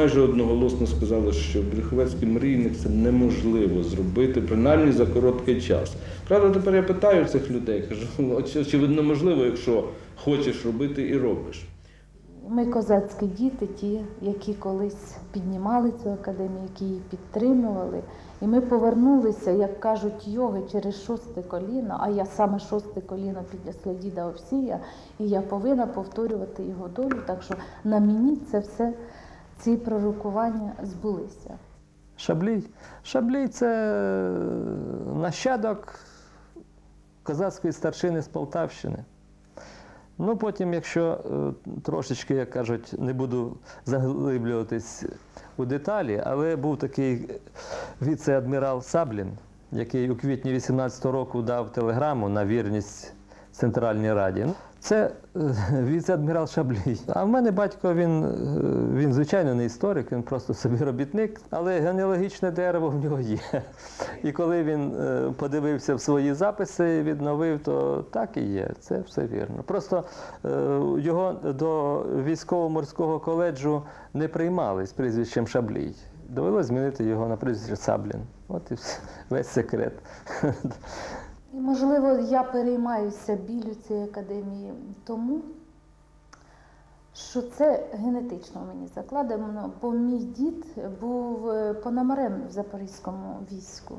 майже одноголосно сказали, що Брюховецький мрійник це неможливо зробити, принаймні за короткий час. Правда, тепер я питаю цих людей, кажу, «Оч- очевидно, можливо, якщо хочеш робити і робиш. Ми козацькі діти, ті, які колись піднімали цю академію, які її підтримували. І ми повернулися, як кажуть йоги, через шосте коліно, а я саме шосте коліно після діда Овсія, і я повинна повторювати його долю. Так що на мені це все, ці пророкування збулися. Шаблій. Шаблій це нащадок козацької старшини з Полтавщини. Ну, потім, якщо е, трошечки, як кажуть, не буду заглиблюватись у деталі, але був такий віце-адмірал Саблін, який у квітні 18-го року дав телеграму на вірність Центральній Раді. Ну, Це е, віце-адмірал Шаблій. А в мене батько, він, е, він звичайно не історик, він просто собі робітник, але генеалогічне дерево в нього є. І коли він е, подивився в свої записи, відновив, то так і є. Це все вірно. Просто е, його до військово-морського коледжу не приймали з прізвищем Шаблій. Довелося змінити його на прізвище Саблін. От і весь секрет. І, можливо, я переймаюся білю цієї академії тому, що це генетично мені закладено, бо мій дід був е, пономарем в Запорізькому війську.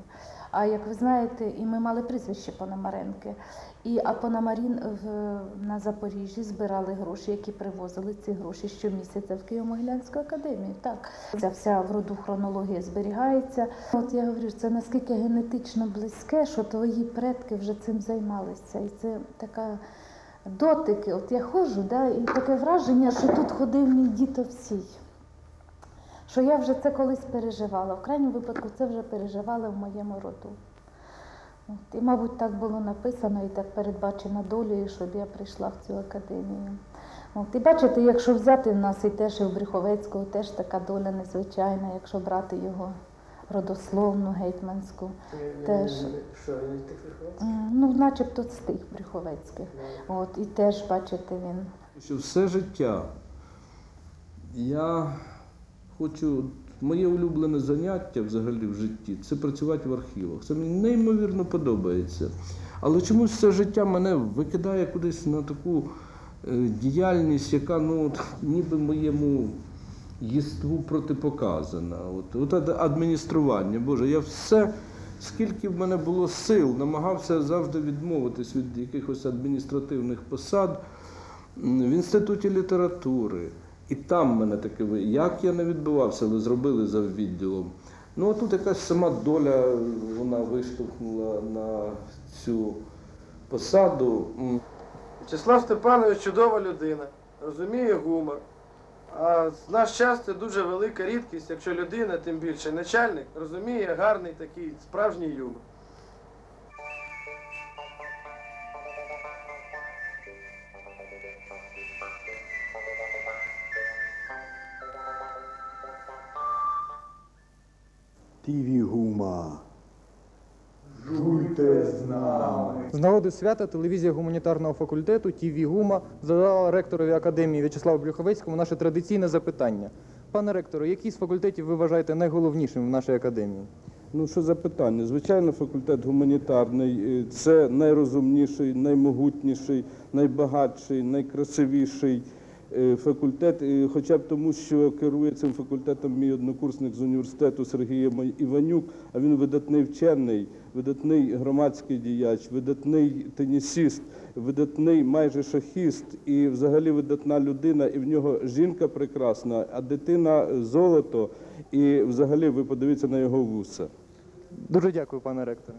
А як ви знаєте, і ми мали прізвище Пономаренки. І а Пономарін в, на Запоріжжі збирали гроші, які привозили ці гроші щомісяця в Києво-Могилянську академію. Так, ця вся в роду хронологія зберігається. От я говорю, це наскільки генетично близьке, що твої предки вже цим займалися. І це така дотики. От я ходжу, да, і таке враження, що тут ходив мій дід Овсій. Що я вже це колись переживала. В крайньому випадку це вже переживала в моєму роду. От, і, мабуть, так було написано і так передбачено долею, щоб я прийшла в цю академію. От, і бачите, якщо взяти в нас і теж і в Брюховецького, теж така доля незвичайна, якщо брати його родословну, гетьманську. Теж. Що, він тих виховець? Ну, начебто з тих Брюховецьких. От, і теж, бачите, він Що все життя я хочу. Моє улюблене заняття взагалі в житті це працювати в архівах. Це мені неймовірно подобається. Але чомусь все життя мене викидає кудись на таку е, діяльність, яка ну, от, ніби моєму єству протипоказана. От, от адміністрування. Боже, я все, скільки в мене було сил, намагався завжди відмовитись від якихось адміністративних посад в інституті літератури. І там мене таке ви. Як я не відбивався, але зробили за відділом. Ну а тут якась сама доля вона виштовхнула на цю посаду. Вячеслав Степанович чудова людина, розуміє гумор. А в наш час це дуже велика рідкість, якщо людина, тим більше начальник, розуміє гарний такий справжній юмор. Тіві гума. Жуйте з нами. З нагоди свята телевізія гуманітарного факультету ТІВІ ГУМА задала ректорові академії В'ячеславу Брюховецькому наше традиційне запитання. Пане ректоре, який з факультетів ви вважаєте найголовнішим в нашій академії? Ну, що за питання? Звичайно, факультет гуманітарний е, це найрозумніший, наймогутніший, найбагатший, найкрасивіший факультет, е, хоча б тому, що керує цим факультетом мій однокурсник з університету Сергій Іванюк, а він видатний вчений, видатний громадський діяч, видатний тенісіст, видатний майже шахіст і взагалі видатна людина, і в нього жінка прекрасна, а дитина золото. І взагалі ви подивіться на його вуса. Дуже дякую, пане ректоре.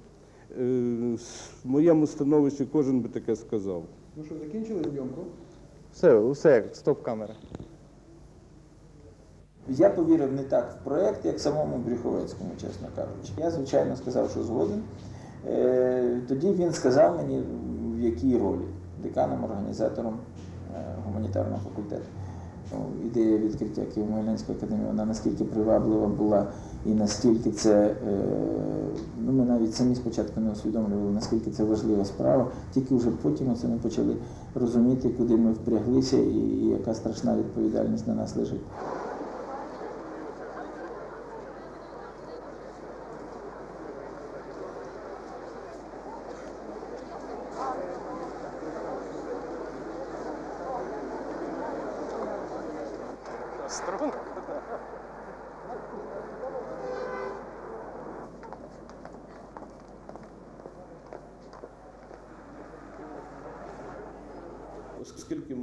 Е, В моєму становищі кожен би таке сказав. Ну що, закінчили зйомку? Все, усе, стоп камера. Я повірив не так в проєкт, як самому Брюховецькому, чесно кажучи. Я, звичайно, сказав, що згоден. Е, Тоді він сказав мені, в якій ролі деканом, організатором е, гуманітарного факультету. Ну, Ідея відкриття Києво-Могилянської академії, вона наскільки приваблива була і наскільки це, е, ну ми навіть самі спочатку не усвідомлювали, наскільки це важлива справа. Тільки вже потім ми почали розуміти, куди ми впряглися і яка страшна відповідальність на нас лежить. Струнка. Оскільки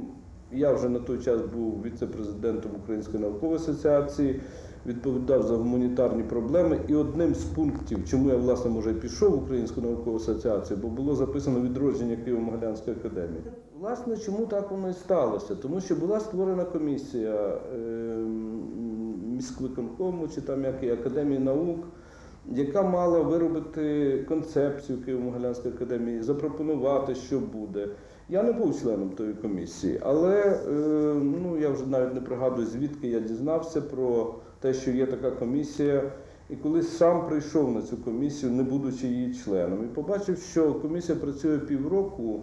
я вже на той час був віце-президентом Української наукової асоціації, відповідав за гуманітарні проблеми. І одним з пунктів, чому я власне може пішов в Українську наукову асоціацію, бо було записано відродження Києво-Могилянської академії. Власне, чому так воно і сталося? Тому що була створена комісія ем, міськвиконкому чи там як і академії наук. Яка мала виробити концепцію Києво-Могилянської академії, запропонувати, що буде. Я не був членом тої комісії, але е, ну, я вже навіть не пригадую, звідки я дізнався про те, що є така комісія. І коли сам прийшов на цю комісію, не будучи її членом, і побачив, що комісія працює півроку,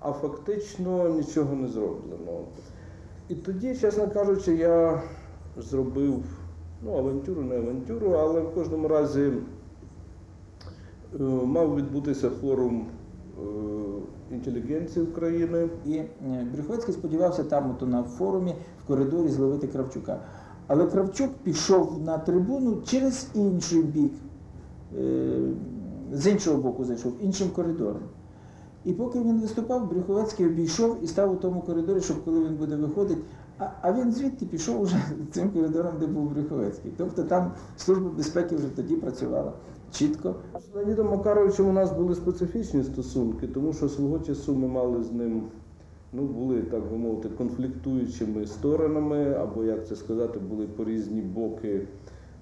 а фактично нічого не зроблено. І тоді, чесно кажучи, я зробив ну, авантюру, не авантюру, але в кожному разі е, мав відбутися форум інтелігенції України. І е, Брюховецький сподівався там, ото на форумі, в коридорі зловити Кравчука. Але Кравчук пішов на трибуну через інший бік, е, з іншого боку зайшов, іншим коридором. І поки він виступав, Брюховецький обійшов і став у тому коридорі, щоб коли він буде виходити. А, він звідти пішов уже цим коридором, де був Брюховецький. Тобто там Служба безпеки вже тоді працювала чітко. З Леонідом Макаровичем у нас були специфічні стосунки, тому що свого часу ми мали з ним, ну, були, так би мовити, конфліктуючими сторонами, або, як це сказати, були по різні боки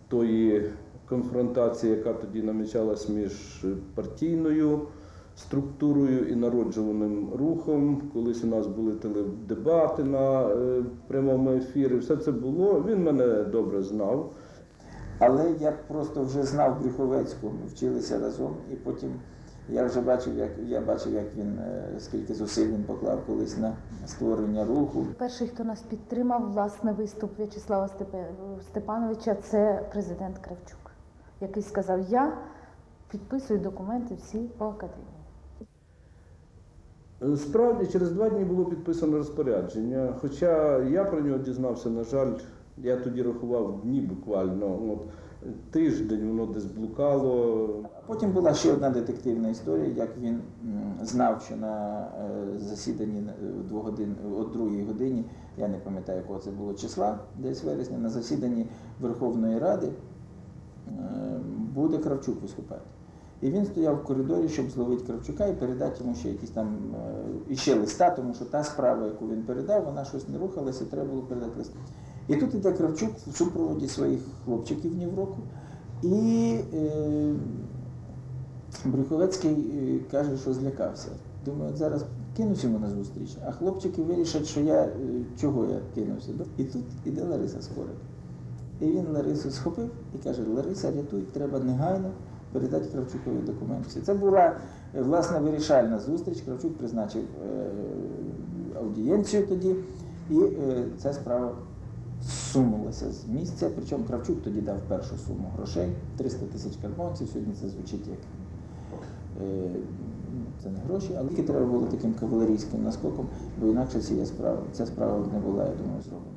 тої конфронтації, яка тоді намічалась між партійною структурою і народжуваним рухом. Колись у нас були теледебати на е, прямому ефірі. Все це було. Він мене добре знав. Але я просто вже знав Брюховецьку, ми вчилися разом, і потім я вже бачив, як я бачив, як він е, скільки зусиль він поклав колись на створення руху. Перший, хто нас підтримав, власне, виступ В'ячеслава Степановича, це президент Кравчук, який сказав: Я підписую документи всі по академії. Справді, через два дні було підписано розпорядження. Хоча я про нього дізнався, на жаль, я тоді рахував дні буквально. От, тиждень воно десь блукало. Потім була ще одна детективна історія, як він знав, що на е, засіданні е, двогодин, о другій годині, я не пам'ятаю, якого це було числа, десь вересня, на засіданні Верховної Ради е, буде Кравчук виступати. І він стояв в коридорі, щоб зловити Кравчука і передати йому ще якісь там е, іще листа, тому що та справа, яку він передав, вона щось не рухалася, треба було передати лист. І тут іде Кравчук в супроводі своїх хлопчиків Нівроку. І е, Брюховецький е, каже, що злякався. Думаю, от зараз кинусь йому на зустріч, а хлопчики вирішать, що я е, чого я кинувся. І тут іде Лариса Скорик. І він Ларису схопив і каже: Лариса, рятуй, треба негайно передати Кравчукові документи. Це була е, власне вирішальна зустріч. Кравчук призначив е, аудієнцію тоді, і е, ця справа сунулася з місця. Причому Кравчук тоді дав першу суму грошей 300 тисяч карбонців. Сьогодні це звучить як е, це не гроші, але тільки треба було таким кавалерійським наскоком, бо інакше цієї справи, ця справа не була, я думаю, зроблена.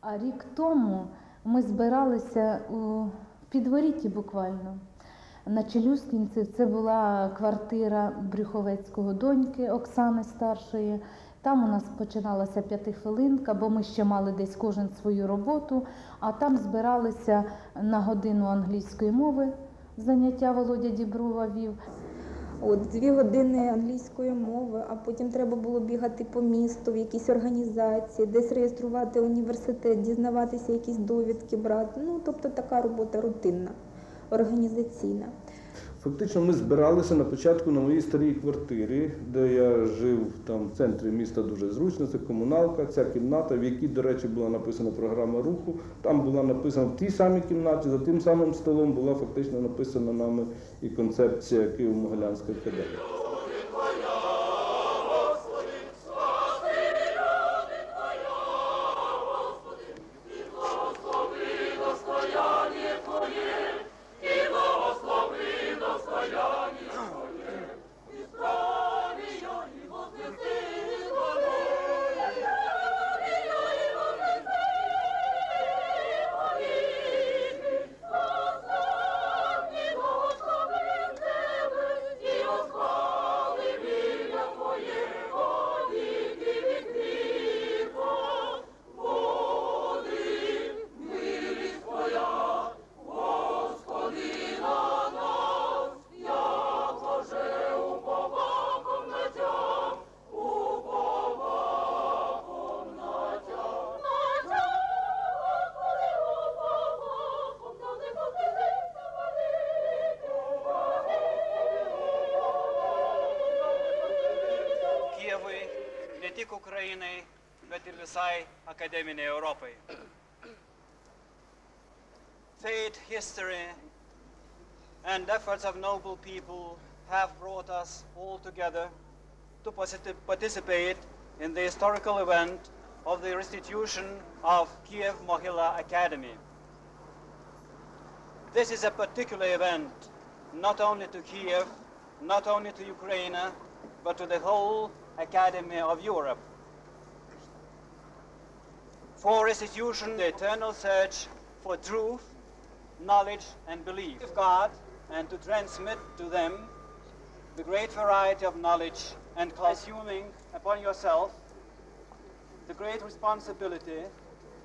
А рік тому ми збиралися у підворітті буквально. На Челюскінці це була квартира Брюховецького доньки Оксани старшої. Там у нас починалася п'ятихвилинка, бо ми ще мали десь кожен свою роботу, а там збиралися на годину англійської мови. Заняття Володя Діброва вів. От дві години англійської мови, а потім треба було бігати по місту в якісь організації, десь реєструвати університет, дізнаватися якісь довідки брати. Ну тобто така робота рутинна, організаційна. Фактично, ми збиралися на початку на моїй старій квартирі, де я жив там в центрі міста дуже зручно. Це комуналка, ця кімната, в якій, до речі, була написана програма руху. Там була написана в тій самій кімнаті, за тим самим столом була фактично написана нами і концепція Києво-Могилянської академії. Ukrainai, bet ir visai akademiniai Europai. Fate, history, and efforts of noble people have brought us all together to participate in the historical event of the restitution of Kiev Mohyla Academy. This is a particular event, not only to Kiev, not only to Ukraine, but to the whole Academy of Europe For restitution, the eternal search for truth, knowledge, and belief of God, and to transmit to them the great variety of knowledge and assuming upon yourself the great responsibility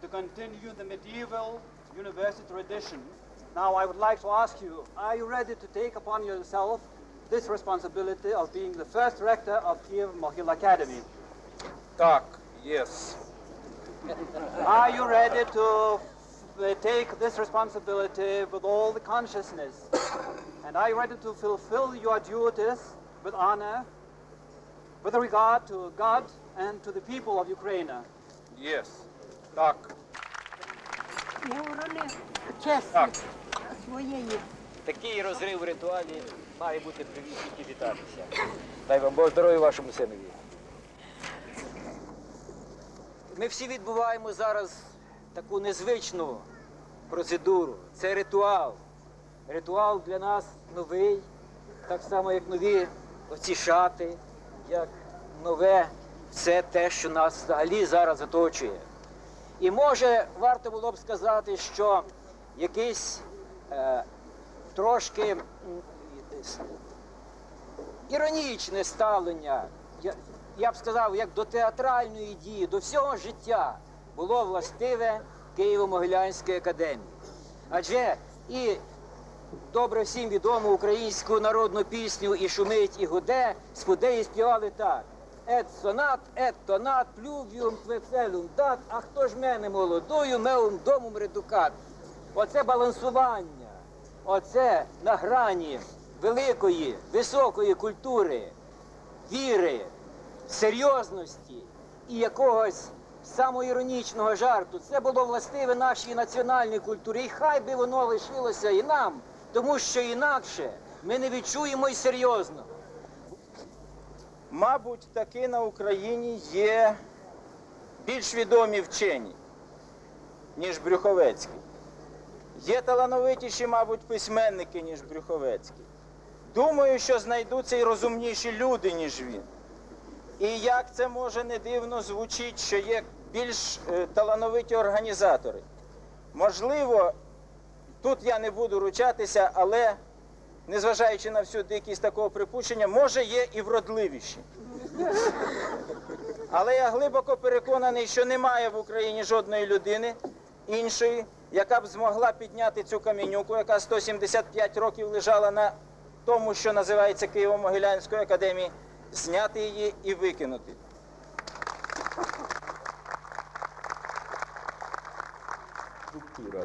to continue the medieval university tradition. Now, I would like to ask you, are you ready to take upon yourself this responsibility of being the first rector of Kiev Mohil Academy? Так, yes. Are you ready to uh, take this responsibility with all the consciousness? and are you ready to fulfill your duties with honor, with regard to God and to the people of Ukraine? Yes. Так. Чесно, своєї. Такий розрив в ритуалі має бути привіз тільки вітатися. Дай вам Бог здоров'я вашому синові. Ми всі відбуваємо зараз таку незвичну процедуру. Це ритуал. Ритуал для нас новий, так само, як нові оці шати, як нове все те, що нас взагалі зараз оточує. І може варто було б сказати, що якийсь е, трошки іронічне ставлення, я, б сказав, як до театральної дії, до всього життя було властиве Києво-Могилянської академії. Адже і добре всім відому українську народну пісню і шумить, і гуде, спудеї співали так. Ет сонат, ет тонат, плювіум твецелюм дат, а хто ж мене молодою, меум домум редукат. Оце балансування, оце на грані великої, високої культури, віри, серйозності і якогось самоіронічного жарту. Це було властиве нашій національній культурі. І хай би воно лишилося і нам, тому що інакше ми не відчуємо й серйозно. Мабуть, таки на Україні є більш відомі вчені, ніж Брюховецький. Є талановитіші, мабуть, письменники, ніж Брюховецький. Думаю, що знайдуться і розумніші люди, ніж він. І як це може не дивно звучить, що є більш е, талановиті організатори. Можливо, тут я не буду ручатися, але незважаючи на всю дикість такого припущення, може є і вродливіші. Але я глибоко переконаний, що немає в Україні жодної людини іншої, яка б змогла підняти цю камінюку, яка 175 років лежала на тому, що називається Києво-Могилянською академією, зняти її і викинути.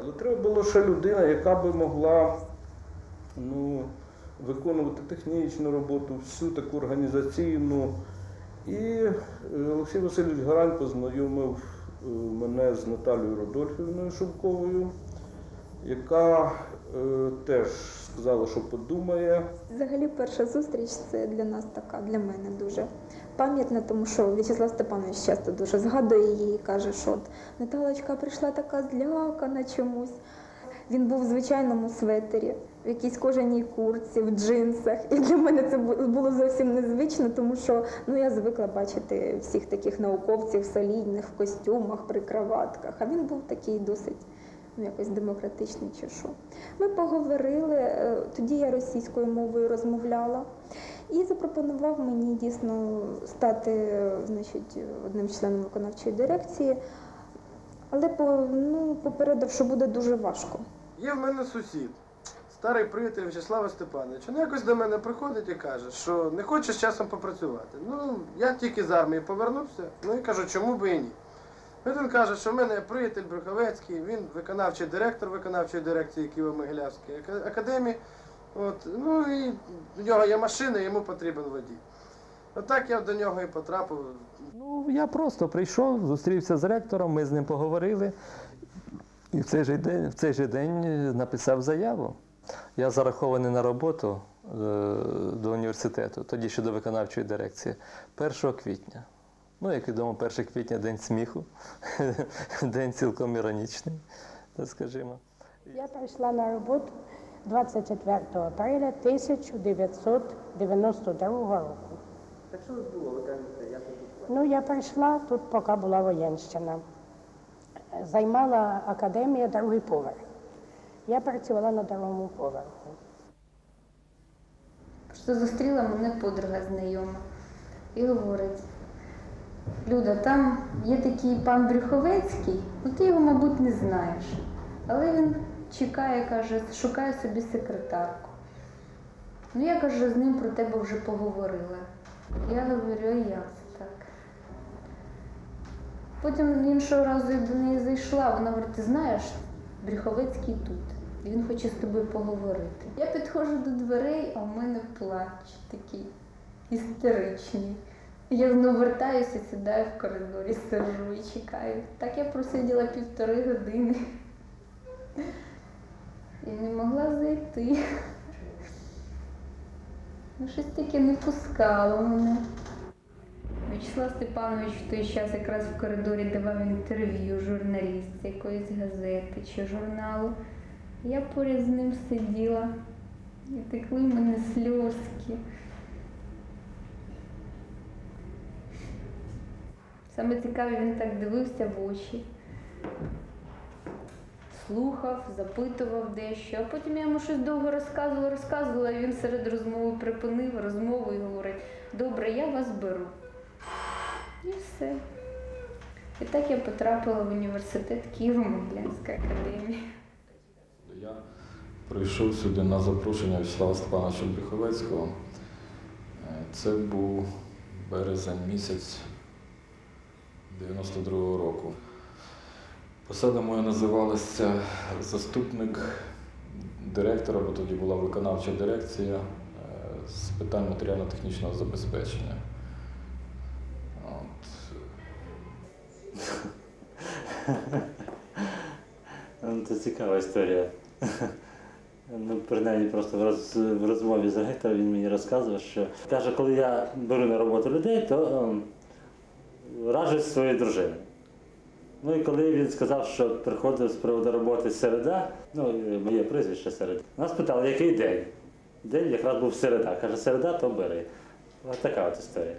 Але треба було ще людина, яка би могла ну, виконувати технічну роботу, всю таку організаційну. І е, Олексій Васильович Гарань познайомив е, мене з Наталією Родольфівною Шовковою, яка теж сказала, що подумає. Взагалі, перша зустріч це для нас така, для мене дуже пам'ятна, тому що В'ячеслав Степанович часто дуже згадує її і каже, що от Наталочка прийшла така злякана чомусь. Він був в звичайному светері, в якійсь кожаній курці, в джинсах. І для мене це бу- було зовсім незвично, тому що ну, я звикла бачити всіх таких науковців солідних в костюмах, при краватках. А він був такий досить ну, якось демократичний чи що. Ми поговорили, е, тоді я російською мовою розмовляла і запропонував мені дійсно стати значить, одним членом виконавчої дирекції, але ну, попередив, що буде дуже важко. Є в мене сусід, старий приятель В'ячеслава Степановича. Ну якось до мене приходить і каже, що не хоче з часом попрацювати. Ну, я тільки з армії повернувся, ну і кажу, чому би і ні. От він каже, що в мене приятель Брюховецький, він виконавчий директор виконавчої дирекції Києво-Могилявської академії. От, ну і в нього є машина, йому потрібен водій. Отак я до нього і потрапив. Ну, я просто прийшов, зустрівся з ректором, ми з ним поговорили. І в цей же день, в цей же день написав заяву. Я зарахований на роботу е, до університету, тоді ще до виконавчої дирекції, 1 квітня. Ну, як відомо, 1 квітня день сміху, день цілком іронічний, так скажімо. Я прийшла на роботу 24 апреля 1992 року. Так що було, ви кажете, я тут Ну, я прийшла тут, поки була воєнщина. Займала академія другий поверх. Я працювала на другому поверху. Просто зустріла мене подруга знайома і говорить: Люда, там є такий пан Брюховецький, ну ти його, мабуть, не знаєш. Але він чекає, каже, шукає собі секретарку. Ну я каже, з ним про тебе вже поговорила. Я говорю, а як це так? Потім іншого разу я до неї зайшла, вона говорить, ти знаєш, Брюховецький тут. І він хоче з тобою поговорити. Я підходжу до дверей, а в мене плач такий істеричний. Я знову вертаюся, сідаю в коридорі, сижу і чекаю. Так я просиділа півтори години. І не могла зайти. Ну, щось таке не пускало мене. Вячеслав Степанович в той час якраз в коридорі давав інтерв'ю журналістці якоїсь газети чи журналу. Я поряд з ним сиділа і текли в мене сльозки. Саме цікаве, він так дивився в очі, слухав, запитував дещо, а потім я йому щось довго розказувала, розказувала, і він серед розмови припинив розмову і говорить, добре, я вас беру. І все. І так я потрапила в університет Києво-Могилянська академія. Я прийшов сюди на запрошення Вячеслава Степановича Брюховецького. Е, Це був березень місяць 92-го року. Посада моя називалася заступник директора, бо тоді була виконавча дирекція е, з питань матеріально-технічного забезпечення. От. Ну, Це цікава історія. Ну, принаймні, просто в, роз, в розмові з ректором він мені розказував, що каже, коли я беру на роботу людей, то раджусь зі своєю дружиною. Ну і коли він сказав, що приходив з приводу роботи середа, ну, моє прізвище середа, нас питали, який день. День якраз був середа. Каже, середа, то бери. Ось така от історія.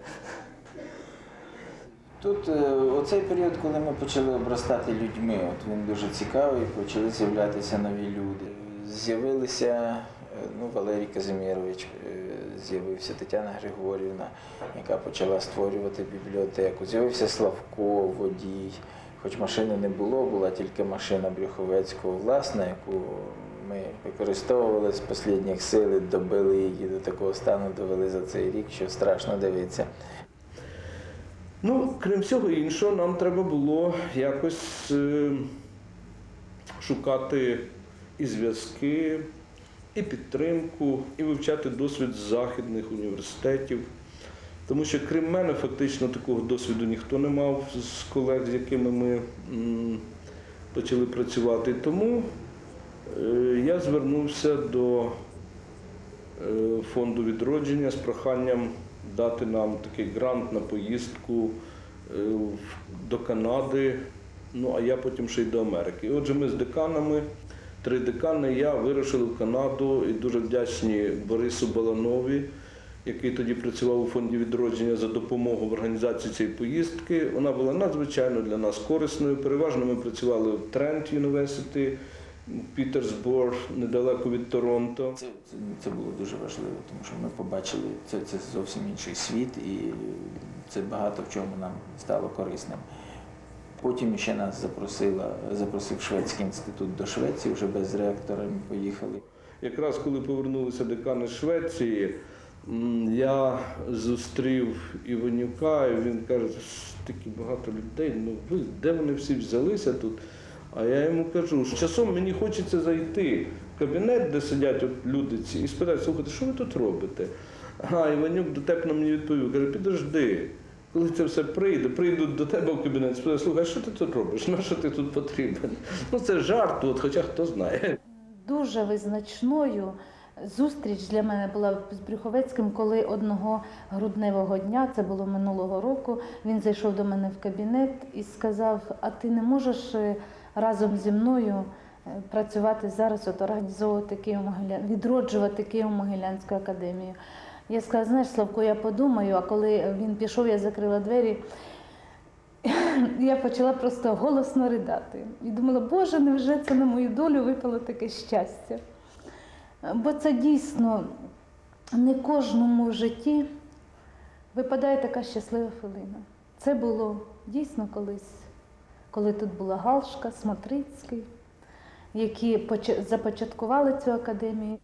Тут е, оцей період, коли ми почали обростати людьми, от він дуже цікавий, почали з'являтися нові люди. З'явилися е, ну, Валерій Казимірович, е, з'явився Тетяна Григорівна, яка почала створювати бібліотеку. З'явився Славко, водій. Хоч машини не було, була тільки машина Брюховецького власна, яку ми використовували з останніх сил, добили її до такого стану, довели за цей рік, що страшно дивитися. Ну, крім всього іншого, нам треба було якось е, шукати і зв'язки, і підтримку, і вивчати досвід західних університетів. Тому що крім мене, фактично такого досвіду ніхто не мав з колег, з якими ми почали працювати. Тому е, я звернувся до е, фонду відродження з проханням дати нам такий грант на поїздку е, до Канади, ну а я потім ще й до Америки. І отже, ми з деканами, три декани, я вирушили в Канаду і дуже вдячні Борису Баланові, який тоді працював у фонді відродження за допомогу в організації цієї поїздки. Вона була надзвичайно для нас корисною. Переважно ми працювали в Трент Юніверситі, Пітерсборг, недалеко від Торонто. Це, це, це було дуже важливо, тому що ми побачили, це, це зовсім інший світ, і це багато в чому нам стало корисним. Потім ще нас запросила, запросив Шведський інститут до Швеції, вже без ректора ми поїхали. Якраз коли повернулися декани Швеції, я зустрів Іванюка, і він каже, такі багато людей, ну ви де вони всі взялися тут? А я йому кажу, з часом мені хочеться зайти в кабінет, де сидять от люди ці, і спитати, слухайте, що ви тут робите? А Іванюк дотепно мені відповів, каже, підожди, коли це все прийде, прийдуть до тебе в кабінет, спитають, слухай, що ти тут робиш? На що ти тут потрібен? Ну це жарт, от, хоча хто знає. Дуже визначною зустріч для мене була з Брюховецьким, коли одного грудневого дня, це було минулого року, він зайшов до мене в кабінет і сказав: А ти не можеш е, разом зі мною е, працювати зараз, от організовувати Києво-Могиля... відроджувати Києво-Могилянську академію. Я сказала, знаєш, Славко, я подумаю, а коли він пішов, я закрила двері. Я почала просто голосно ридати. І думала, Боже, невже це на мою долю випало таке щастя? Бо це дійсно не кожному в житті випадає така щаслива хвилина. Це було дійсно колись, коли тут була Галшка, Смотрицький, які започаткували цю академію.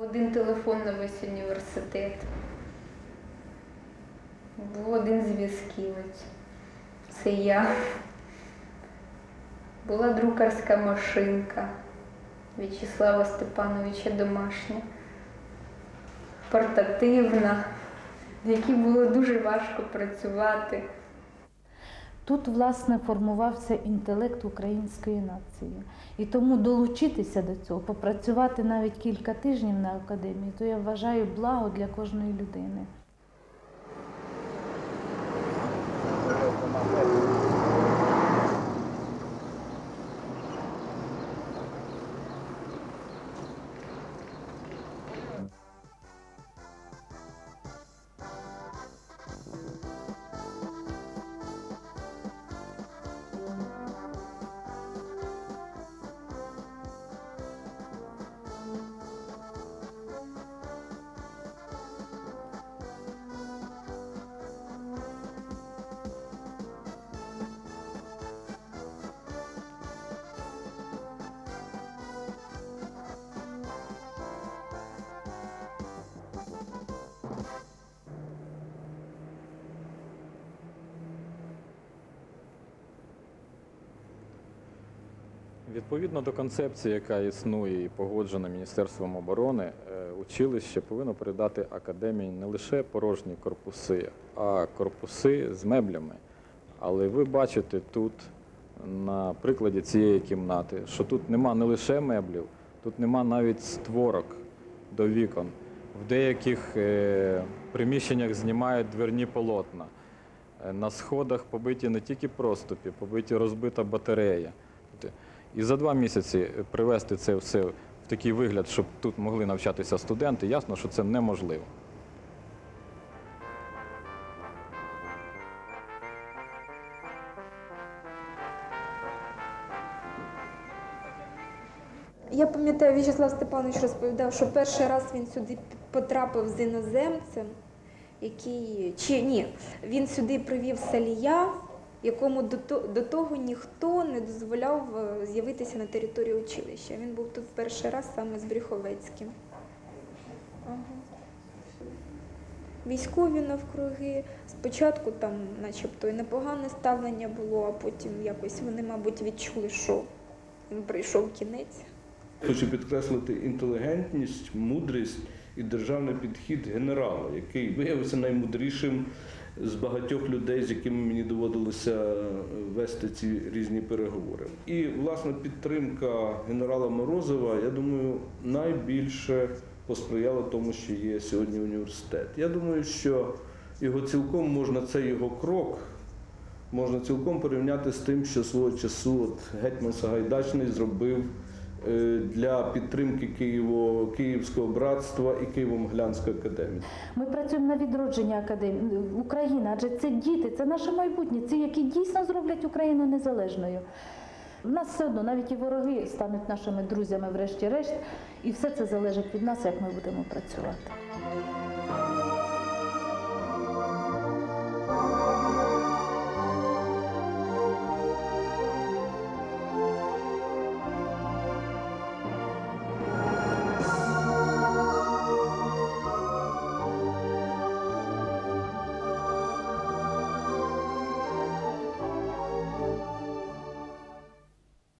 Один телефон на весь університет. Був один зв'язківець. Це я. Була друкарська машинка В'ячеслава Степановича домашня, портативна, в якій було дуже важко працювати. Тут, власне, формувався інтелект української нації. І тому долучитися до цього, попрацювати навіть кілька тижнів на академії, то я вважаю благо для кожної людини. Відповідно до концепції, яка існує і погоджена Міністерством оборони, е, училище повинно передати академії не лише порожні корпуси, а корпуси з меблями. Але ви бачите тут на прикладі цієї кімнати, що тут нема не лише меблів, тут нема навіть створок до вікон. В деяких е, приміщеннях знімають дверні полотна. Е, На сходах побиті не тільки проступі, побиті розбита батарея. І за два місяці привести це все в такий вигляд, щоб тут могли навчатися студенти, ясно, що це неможливо. Я пам'ятаю, В'ячеслав Степанович розповідав, що перший раз він сюди потрапив з іноземцем, який чи ні, він сюди привів салія, якому до, того ніхто не дозволяв е, з'явитися на території училища. Він був тут перший раз саме з Брюховецьким. Військові навкруги. Спочатку там, начебто, і непогане ставлення було, а потім якось вони, мабуть, відчули, що їм прийшов кінець. Хочу підкреслити інтелігентність, мудрість і державний підхід генерала, який виявився наймудрішим з багатьох людей, з якими мені доводилося вести ці різні переговори. І власне підтримка генерала Морозова, я думаю, найбільше посприяла тому, що є сьогодні університет. Я думаю, що його цілком можна цей його крок. Можна цілком порівняти з тим, що свого часу от гетьман Сагайдачний зробив для підтримки Києво, Київського братства і Києво-Моглянської академії. Ми працюємо на відродження академії України, адже це діти, це наше майбутнє, це які дійсно зроблять Україну незалежною. У нас все одно навіть і вороги стануть нашими друзями, врешті-решт, і все це залежить від нас, як ми будемо працювати.